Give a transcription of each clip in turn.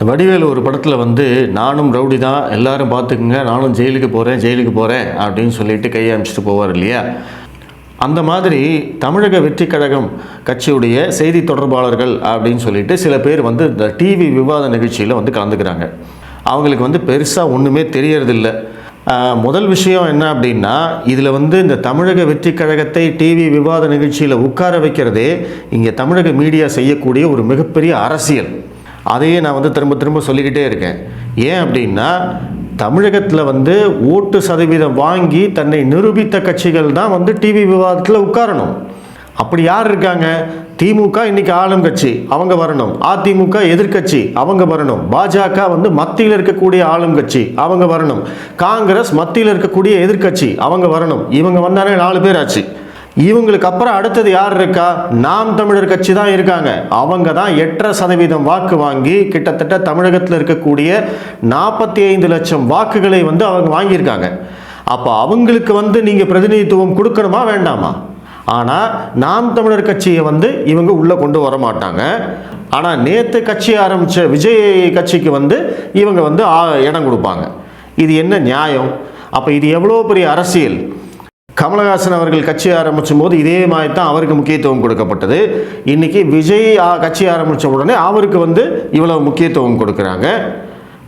இந்த வடிவேலு ஒரு படத்தில் வந்து நானும் ரவுடி தான் எல்லாரும் பார்த்துக்குங்க நானும் ஜெயிலுக்கு போகிறேன் ஜெயிலுக்கு போகிறேன் அப்படின்னு சொல்லிட்டு கையை அமிச்சிட்டு போவார் இல்லையா? அந்த மாதிரி தமிழக வெற்றி கழகம் கட்சியுடைய செய்தி தொடர்பாளர்கள் அப்படின்னு சொல்லிட்டு சில பேர் வந்து இந்த டிவி விவாத நிகழ்ச்சியில் வந்து கலந்துக்கிறாங்க. அவங்களுக்கு வந்து பெருசாக ஒன்றுமே தெரியறதில்ல. முதல் விஷயம் என்ன அப்படின்னா இதில் வந்து இந்த தமிழக வெற்றி கழகத்தை டிவி விவாத நிகழ்ச்சியில் உட்கார வைக்கிறதே இங்கே தமிழக மீடியா செய்யக்கூடிய ஒரு மிகப்பெரிய அரசியல். அதையே நான் வந்து திரும்ப திரும்ப சொல்லிக்கிட்டே இருக்கேன். ஏன் அப்படின்னா தமிழகத்தில் வந்து ஓட்டு சதவீதம் வாங்கி தன்னை நிரூபித்த கட்சிகள் தான் வந்து டிவி விவாதத்தில் உட்காரணும். அப்படி யார் இருக்காங்க? திமுக இன்னைக்கு ஆளும் கட்சி அவங்க வரணும். அதிமுக எதிர்க்கட்சி அவங்க வரணும். பாஜக வந்து மத்தியில் இருக்கக்கூடிய ஆளும் கட்சி அவங்க வரணும். காங்கிரஸ் மத்தியில் இருக்கக்கூடிய எதிர்க்கட்சி அவங்க வரணும். இவங்க வந்தாலே நாலு பேர் ஆச்சு. இவங்களுக்கு அப்புறம் அடுத்தது யார் இருக்கா? நாம் தமிழர் கட்சி தான் இருக்காங்க. அவங்க தான் எட்டரை சதவீதம் வாக்கு வாங்கி கிட்டத்தட்ட தமிழகத்தில் இருக்கக்கூடிய நாற்பத்தி ஐந்து லட்சம் வாக்குகளை வந்து அவங்க வாங்கியிருக்காங்க. அப்போ அவங்களுக்கு வந்து நீங்கள் பிரதிநிதித்துவம் கொடுக்கணுமா வேண்டாமா? ஆனால் நாம் தமிழர் கட்சியை வந்து இவங்க உள்ளே கொண்டு வர மாட்டாங்க. ஆனால் நேற்று கட்சி ஆரம்பித்த விஜய் கட்சிக்கு வந்து இவங்க வந்து ஆ- இடம் கொடுப்பாங்க. இது என்ன நியாயம்? அப்போ இது எவ்வளோ பெரிய அரசியல்? கமலஹாசன் அவர்கள் கட்சி ஆரம்பிச்சும் போது இதே மாதிரி தான் அவருக்கு முக்கியத்துவம் கொடுக்கப்பட்டது. இன்னைக்கு விஜய் கட்சி ஆரம்பித்த உடனே அவருக்கு வந்து இவ்வளவு முக்கியத்துவம் கொடுக்குறாங்க.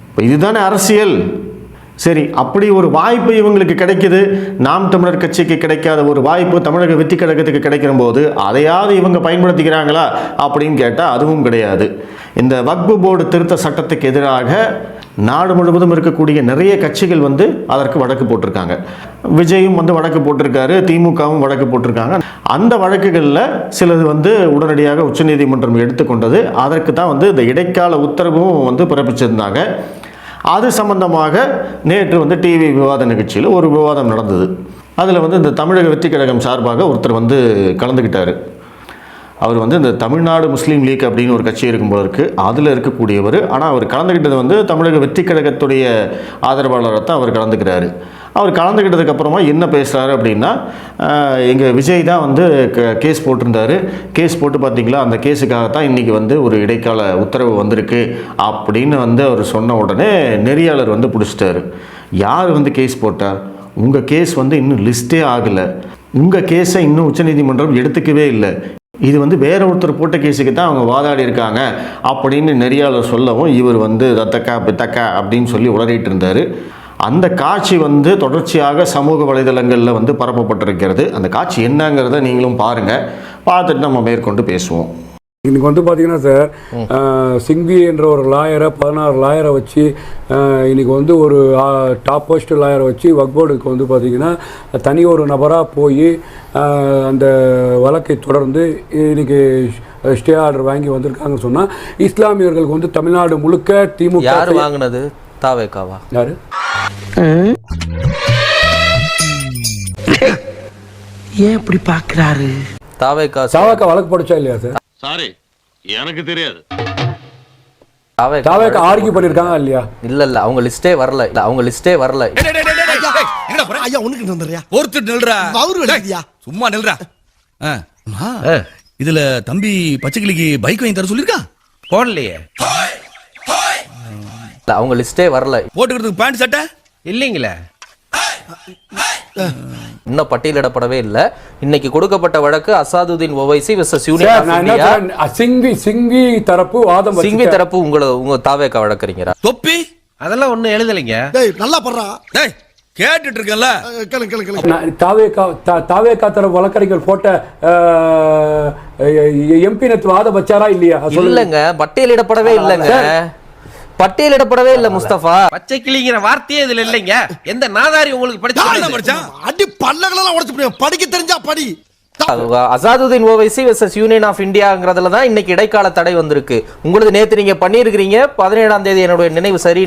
இப்போ இதுதானே அரசியல். சரி அப்படி ஒரு வாய்ப்பு இவங்களுக்கு கிடைக்குது. நாம் தமிழர் கட்சிக்கு கிடைக்காத ஒரு வாய்ப்பு தமிழக வெற்றி கழகத்துக்கு கிடைக்கிற போது அதையாவது இவங்க பயன்படுத்திக்கிறாங்களா அப்படின்னு கேட்டால் அதுவும் கிடையாது. இந்த வக்பு போர்டு திருத்த சட்டத்துக்கு எதிராக நாடு முழுவதும் இருக்கக்கூடிய நிறைய கட்சிகள் வந்து அதற்கு வழக்கு போட்டிருக்காங்க. விஜயும் வந்து வழக்கு போட்டிருக்காரு திமுகவும் வழக்கு போட்டிருக்காங்க. அந்த வழக்குகளில் சிலது வந்து உடனடியாக உச்சநீதிமன்றம் எடுத்துக்கொண்டது. அதற்கு தான் வந்து இந்த இடைக்கால உத்தரவும் வந்து பிறப்பிச்சிருந்தாங்க. அது சம்பந்தமாக நேற்று வந்து டிவி விவாத நிகழ்ச்சியில் ஒரு விவாதம் நடந்தது. அதில் வந்து இந்த தமிழக வெற்றி கழகம் சார்பாக ஒருத்தர் வந்து கலந்துக்கிட்டார் அவர் வந்து இந்த தமிழ்நாடு முஸ்லீம் லீக் அப்படின்னு ஒரு கட்சி இருக்கும் போல இருக்குது அதில் இருக்கக்கூடியவர். ஆனால் அவர் கலந்துக்கிட்டது வந்து தமிழக வெற்றி கழகத்துடைய ஆதரவாளரை தான் அவர் கலந்துக்கிறாரு. அவர் கலந்துக்கிட்டதுக்கப்புறமா என்ன பேசுகிறாரு அப்படின்னா எங்கள் விஜய் தான் வந்து க- கேஸ் போட்டிருந்தாரு. கேஸ் போட்டு பார்த்தீங்களா அந்த கேஸுக்காகத்தான் இன்றைக்கி வந்து ஒரு இடைக்கால உத்தரவு வந்திருக்கு அப்படின்னு வந்து அவர் சொன்ன உடனே நெறியாளர் வந்து பிடிச்சிட்டாரு. யார் வந்து கேஸ் போட்டார் உங்கள் கேஸ் வந்து இன்னும் லிஸ்ட்டே ஆகலை. உங்கள் கேஸை இன்னும் உச்சநீதிமன்றம் எடுத்துக்கவே இல்லை. இது வந்து வேற ஒருத்தர் போட்ட கேஸுக்கு தான் அவங்க வாதாடி இருக்காங்க அப்படின்னு நெறியாளர் சொல்லவும் இவர் வந்து தத்தக்கா பித்தக்கா அப்படின்னு சொல்லி உளறிட்டு இருந்தார். அந்த காட்சி வந்து தொடர்ச்சியாக சமூக வலைதளங்களில் வந்து பரப்பப்பட்டிருக்கிறது. அந்த காட்சி என்னங்கிறத நீங்களும் பாருங்கள் பார்த்துட்டு நம்ம மேற்கொண்டு பேசுவோம். இன்னைக்கு வந்து பார்த்தீங்கன்னா சார் சிங்வி என்ற ஒரு லாயரை பதினாறு லாயரை வச்சு அஹ், இன்னைக்கு வந்து ஒரு டாப் போஸ்ட் லாயரை வச்சு வக்போர்டுக்கு வந்து பார்த்தீங்கன்னா தனி ஒரு நபராக போய் அந்த வழக்கை தொடர்ந்து இன்னைக்கு ஸ்டே ஆர்டர் வாங்கி வந்திருக்காங்கன்னு சொன்னால் இஸ்லாமியர்களுக்கு வந்து தமிழ்நாடு முழுக்க திமுக யார் வாங்குனது? தாவேக்காவா? யாரு? ஏன் இப்படி பாக்குறாரு தாவேக்கா சாவாக்கா வழக்கு படிச்சா இல்லையா சார்? சாரி எனக்கு தெரியாது. சாவாக்கா ஆர்கியூ பண்ணியிருக்காங்க இல்லையா? இல்ல இல்ல அவங்க லிஸ்டே வரல. இல்ல அவங்க லிஸ்டே வரல. ஐயா உனக்கு வந்துடுறியா ஒருத்தர் நில்றா. வலிக்குதியா? சும்மா நில்றா. இதுல தம்பி பச்சைக்கிளிக்கு பைக் வாங்கி தர சொல்லிருக்கா போடலையே. அவங்க லிஸ்டே வரல. போட்டுக்கிறதுக்கு பேண்ட் சட்டை? இல்லைங்களே. இன்னும் பட்டியலிடப்படவே இல்ல. இன்னைக்கு கொடுக்கப்பட்ட வழக்கு அசாதுதீன் ஓவைசி விசஸ் யூனியன் சிங்வி சிங்வி தரப்பு வாதம் சிங்வி வச்சுக்க- தரப்பு உங்களை உங்க தாவேக்கா வழக்கறிஞரா தொப்பி? அதெல்லாம் ஒண்ணும் எழுதலைங்க. டேய் நல்லா படுறா. டேய் கேட்டுட்டு இருக்கேன்ல. அஹ், கேளு கேளு கேளு. நான் தாவேக்கா தா- தாவேக்கா தரப்பு வழக்கறிஞர் போட்ட எம்பி நேத்து வாதம் வச்சாரா இல்லையா? அது சொல்லுங்க. இல்லங்க பட்டியலிடப்படவே இல்லங்க. பட்டியலிடப்படவே இல்ல முஸ்தபா. பச்சை கிளிங்கிற வார்த்தையே இதுல இல்லைங்க. எந்த நாதாரி உங்களுக்கு படிச்சு அடி பல்லகளெல்லாம் உடைச்சு போடுவேன் படிக்க தெரிஞ்சா படி. Asaduddin Owaisi versus union of இந்தியாங்கிறதுல தான் இன்னைக்கு இடைக்கால தடை வந்திருக்கு. உங்களுக்கு நேத்து நீங்க பண்ணியிருக்கிறீங்க. பதினேழாம் தேதி என்னுடைய நினைவு சரி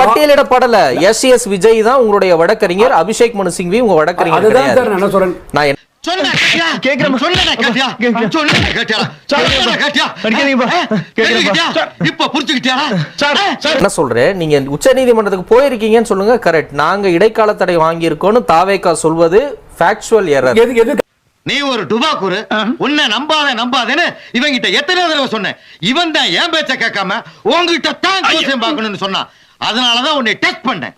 பட்டியலிடப்படல. எஸ் எஸ் விஜய் தான் உங்களுடைய வழக்கறிஞர். அபிஷேக் மனு சிங்வி உங்க வழக்கறிஞர் நான் என்ன சொல்றேன் நீங்க உச்ச நீதிமன்றத்துக்கு போயிருக்கீங்கன்னு சொல்லுங்க கரெக்ட் நாங்க இடைக்கால தடை வாங்கி இருக்கோம்னு தாவேக்கா சொல்வது ஃபேக்சுவல் எரர் எது எது நீ ஒரு டுபாக்குரு உன்னை நம்பாத நம்பாதேன்னு இவங்கிட்ட எத்தனை தடவை சொன்னேன். இவன் தான் என் பேச்ச கேட்காம உங்ககிட்ட தான் பார்க்கணும்னு சொன்னான். அதனாலதான் உன்னை டெஸ்ட் பண்ணேன்.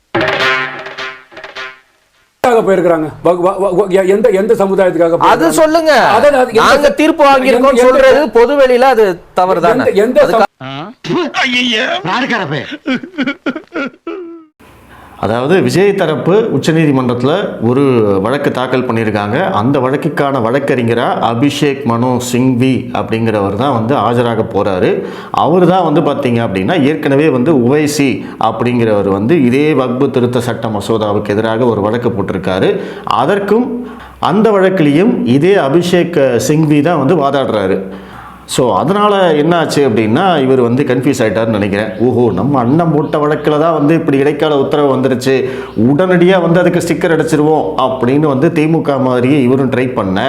எதுக்காக போயிருக்கிறாங்க? எந்த எந்த சமுதாயத்துக்காக அது? சொல்லுங்க. நாங்க தீர்ப்பு வாங்கியிருக்கோம் சொல்றது பொது வெளியில அது தவறுதானே. எந்த- அதாவது விஜய் தரப்பு உச்சநீதிமன்றத்தில் ஒரு வழக்கு தாக்கல் பண்ணியிருக்காங்க. அந்த வழக்குக்கான வழக்கறிஞராக அபிஷேக் மனு சிங்வி அப்படிங்கிறவர் தான் வந்து ஆஜராக போகிறாரு அவர் தான் வந்து பார்த்தீங்க அப்படின்னா ஏற்கனவே வந்து உவைசி அப்படிங்கிறவர் வந்து இதே வக்பு திருத்த சட்ட மசோதாவுக்கு எதிராக ஒரு வழக்கு போட்டிருக்காரு. அதற்கும் அந்த வழக்கிலையும் இதே அபிஷேக் சிங்வி தான் வந்து வாதாடுறாரு. ஸோ அதனால் என்னாச்சு அப்படின்னா இவர் வந்து கன்ஃபியூஸ் ஆகிட்டார்னு நினைக்கிறேன். ஓஹோ நம்ம அண்ணன் போட்ட வழக்கில் தான் வந்து இப்படி இடைக்கால உத்தரவு வந்துருச்சு. உடனடியாக வந்து அதுக்கு ஸ்டிக்கர் அடிச்சிருவோம் அப்படின்னு வந்து திமுக மாதிரியே இவரும் ட்ரை பண்ண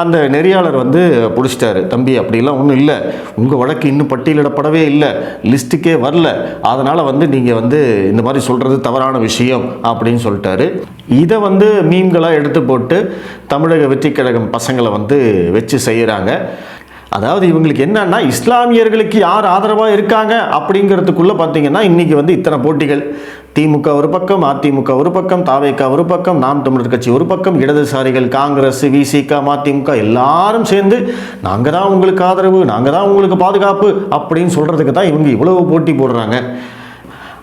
அந்த நெறியாளர் வந்து பிடிச்சிட்டாரு. தம்பி அப்படிலாம் ஒன்றும் இல்லை. உங்கள் வழக்கு இன்னும் பட்டியலிடப்படவே இல்லை. லிஸ்ட்டுக்கே வரல. அதனால் வந்து நீங்கள் வந்து இந்த மாதிரி சொல்கிறது தவறான விஷயம் அப்படின்னு சொல்லிட்டாரு. இதை வந்து மீன்களாக எடுத்து போட்டு தமிழக வெற்றி கழகம் பசங்களை வந்து வச்சு செய்கிறாங்க அதாவது இவங்களுக்கு என்னன்னா இஸ்லாமியர்களுக்கு யார் ஆதரவாக இருக்காங்க அப்படிங்கிறதுக்குள்ளே பார்த்தீங்கன்னா இன்றைக்கி வந்து இத்தனை போட்டிகள். திமுக ஒரு பக்கம் அதிமுக ஒரு பக்கம் தாவேக்கா ஒரு பக்கம் நாம் தமிழர் கட்சி ஒரு பக்கம் இடதுசாரிகள் காங்கிரஸ் விசிக மதிமுக எல்லாரும் சேர்ந்து நாங்கள் தான் உங்களுக்கு ஆதரவு நாங்கள் தான் உங்களுக்கு பாதுகாப்பு அப்படின்னு சொல்கிறதுக்கு தான் இவங்க இவ்வளவு போட்டி போடுறாங்க.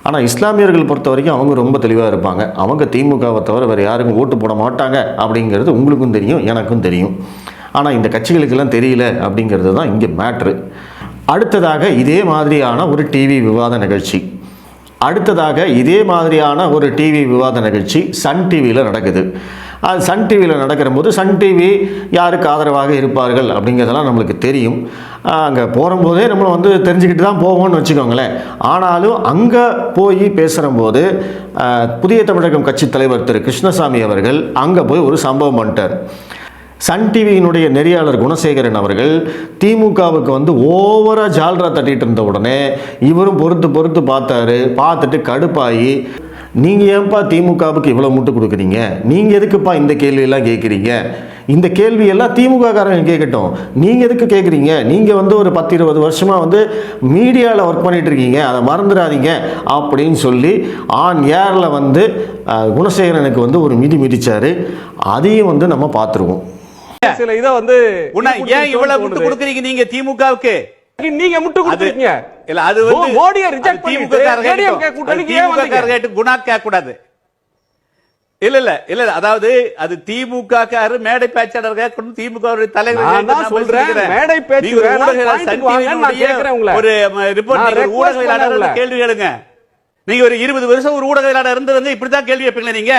ஆனால் இஸ்லாமியர்கள் பொறுத்த வரைக்கும் அவங்க ரொம்ப தெளிவாக இருப்பாங்க. அவங்க திமுகவை தவிர வேறு யாருக்கும் ஓட்டு போட மாட்டாங்க அப்படிங்கிறது உங்களுக்கும் தெரியும் எனக்கும் தெரியும். ஆனால் இந்த கட்சிகளுக்கெல்லாம் தெரியல அப்படிங்கிறது தான் இங்கே மேட்ரு அடுத்ததாக இதே மாதிரியான ஒரு டிவி விவாத நிகழ்ச்சி. அடுத்ததாக இதே மாதிரியான ஒரு டிவி விவாத நிகழ்ச்சி சன் டிவியில் நடக்குது. அது சன் டிவியில் நடக்கிற போது சன் டிவி யாருக்கு ஆதரவாக இருப்பார்கள் அப்படிங்கிறதெல்லாம் நம்மளுக்கு தெரியும். அங்கே போகும்போதே நம்மளை வந்து தெரிஞ்சுக்கிட்டு தான் போவோம்னு வச்சுக்கோங்களேன். ஆனாலும் அங்கே போய் பேசுகிறம்போது புதிய தமிழகம் கட்சி தலைவர் திரு கிருஷ்ணசாமி அவர்கள் அங்கே போய் ஒரு சம்பவம் பண்ணிட்டார். சன் டிவியினுடைய நெறியாளர் குணசேகரன் அவர்கள் திமுகவுக்கு வந்து ஓவராக ஜால்ரா தட்டிட்டு இருந்த உடனே இவரும் பொறுத்து பொறுத்து பார்த்தாரு. பார்த்துட்டு கடுப்பாகி நீங்கள் ஏன்பா திமுகவுக்கு இவ்வளோ முட்டு கொடுக்குறீங்க? நீங்கள் எதுக்குப்பா இந்த கேள்வியெல்லாம் கேட்குறீங்க இந்த கேள்வியெல்லாம் திமுக காரங்க கேட்கட்டும் நீங்கள் எதுக்கு கேட்குறீங்க நீங்கள் வந்து ஒரு பத்து இருபது வருஷமாக வந்து மீடியாவில் ஒர்க் பண்ணிட்டு இருக்கீங்க. அதை மறந்துடாதீங்க. அப்படின்னு சொல்லி ஆன் ஏரில் வந்து குணசேகரனுக்கு வந்து ஒரு மிதி மிதித்தார் அதையும் வந்து நம்ம பார்த்துருவோம். சில இத வந்து ஏன் இவ்வளவு முட்டு கொடுக்குறீங்க நீங்க திமுகவுக்கு? நீங்க முட்டு கொடுத்துருக்கீங்க இல்ல அது வந்து மோடியை ரிஜெக்ட் திமுக. கூட்டணிக்கு குணா கேட்க கூடாது? இல்ல இல்ல இல்ல இல்ல அதாவது அது திமுக காரு மேடை பேச்சாளர் கேட்கணும் திமுக தலைவர் சொல்றேன். மேடை பேச்சு ஒரு ரிப்போர்ட் ஊடகவியலாளர் கேள்வி கேளுங்க. நீங்க ஒரு இருபது வருஷம் ஒரு ஊடகவியலாளர் இருந்தவங்க இப்படித்தான் கேள்வி கேட்பீங்களா நீங்க?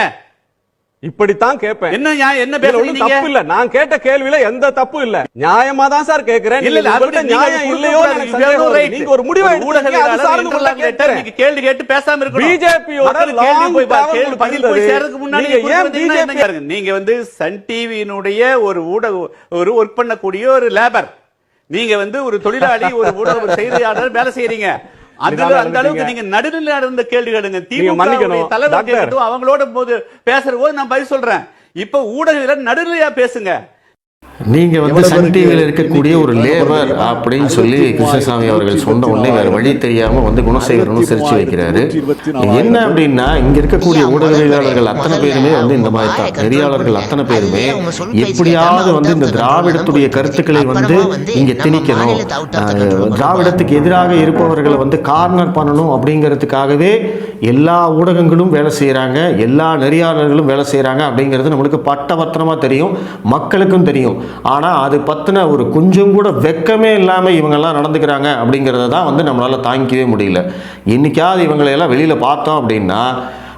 இப்படித்தான் கேட்பேன். என்ன என்ன பேசுறீங்க ஒண்ணும் தப்பு இல்ல. நான் கேட்ட கேள்வியில எந்த தப்பு இல்ல. நியாயமா தான் சார் கேக்குறேன் இல்ல நியாயம் இல்லையோ. நீங்க ஒரு முடிவை நீங்க கேள்வி கேட்டு பேசாம இருக்கணும். பிஜேபியோட கேள்வி போய் கேள்வி பதில் போய். சேர்றதுக்கு முன்னாடி நீங்க இருக்கு? வந்து சன் டிவியினுடைய ஒரு ஊடக ஒரு ஒர்க் பண்ணக்கூடிய ஒரு லேபர் நீங்க வந்து ஒரு தொழிலாளி ஒரு ஊடக ஒரு செய்தியாளர் வேலை செய்யறீங்க. அதுல அந்த அளவுக்கு. நீங்க நடுநிலை இருந்த கேள்வி கேளுங்க திமுக. தலைவர் அவங்களோட போது பேசுற போது நான் பதில் சொல்றேன் இப்ப ஊடகவியலர் நடுநிலையா பேசுங்க நீங்கள் வந்து சன் டிவியில் இருக்கக்கூடிய ஒரு லேபர் அப்படின்னு சொல்லி கிருஷ்ணசாமி அவர்கள் சொன்ன உடனே வேறு வழி தெரியாமல் வந்து குணசேகரனும் சிரிச்சு வைக்கிறாரு. என்ன அப்படின்னா இங்கே இருக்கக்கூடிய ஊடகவியலாளர்கள் அத்தனை பேருமே வந்து இந்த மாதிரி தான். நெறியாளர்கள் அத்தனை பேருமே எப்படியாவது வந்து இந்த திராவிடத்துடைய கருத்துக்களை வந்து இங்கே திணிக்கணும். திராவிடத்துக்கு எதிராக இருப்பவர்களை வந்து கார்னர் பண்ணணும் அப்படிங்கிறதுக்காகவே எல்லா ஊடகங்களும் வேலை செய்கிறாங்க எல்லா நெறியாளர்களும் வேலை செய்கிறாங்க அப்படிங்கிறது நம்மளுக்கு பட்டபத்திரமா தெரியும் மக்களுக்கும் தெரியும். ஆனால் அது பற்றின ஒரு கொஞ்சம் கூட வெக்கமே இல்லாமல் இவங்கெல்லாம் நடந்துக்கிறாங்க அப்படிங்கிறத தான் வந்து நம்மளால் தாங்கிக்கவே முடியல. இன்னைக்காவது இவங்களையெல்லாம் வெளியில் பார்த்தோம் அப்படின்னா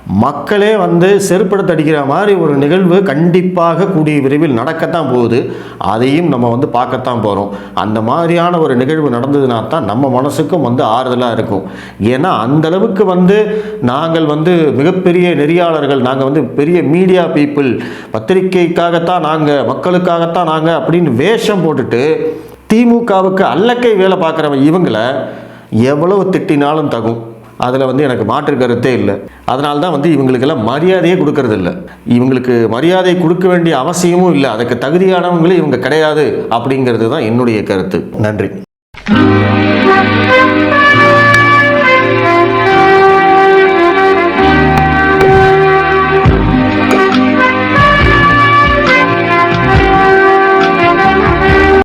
மக்களே வந்து செருப்படுத்த அடிக்கிற மாதிரி ஒரு நிகழ்வு கண்டிப்பாக கூடிய விரைவில் நடக்கத்தான் போகுது. அதையும் நம்ம வந்து பார்க்கத்தான் போகிறோம் அந்த மாதிரியான ஒரு நிகழ்வு நடந்ததுனா தான் நம்ம மனசுக்கும் வந்து ஆறுதலாக இருக்கும். ஏன்னா அந்த அளவுக்கு வந்து நாங்கள் வந்து மிகப்பெரிய நெறியாளர்கள் நாங்கள் வந்து பெரிய மீடியா பீப்புள் பத்திரிகைக்காகத்தான் நாங்கள் மக்களுக்காகத்தான் நாங்கள் அப்படின்னு வேஷம் போட்டுட்டு திமுகவுக்கு அல்லக்கை வேலை பார்க்குறவன் இவங்களை எவ்வளவு திட்டினாலும் தகும். அதில் வந்து எனக்கு மாற்று கருத்தே இல்லை. அதனால தான் வந்து இவங்களுக்கெல்லாம் மரியாதையே கொடுக்கறது இல்லை இவங்களுக்கு மரியாதை கொடுக்க வேண்டிய அவசியமும் இல்லை. அதுக்கு தகுதியானவங்களே இவங்க கிடையாது அப்படிங்கிறது தான் என்னுடைய கருத்து. நன்றி.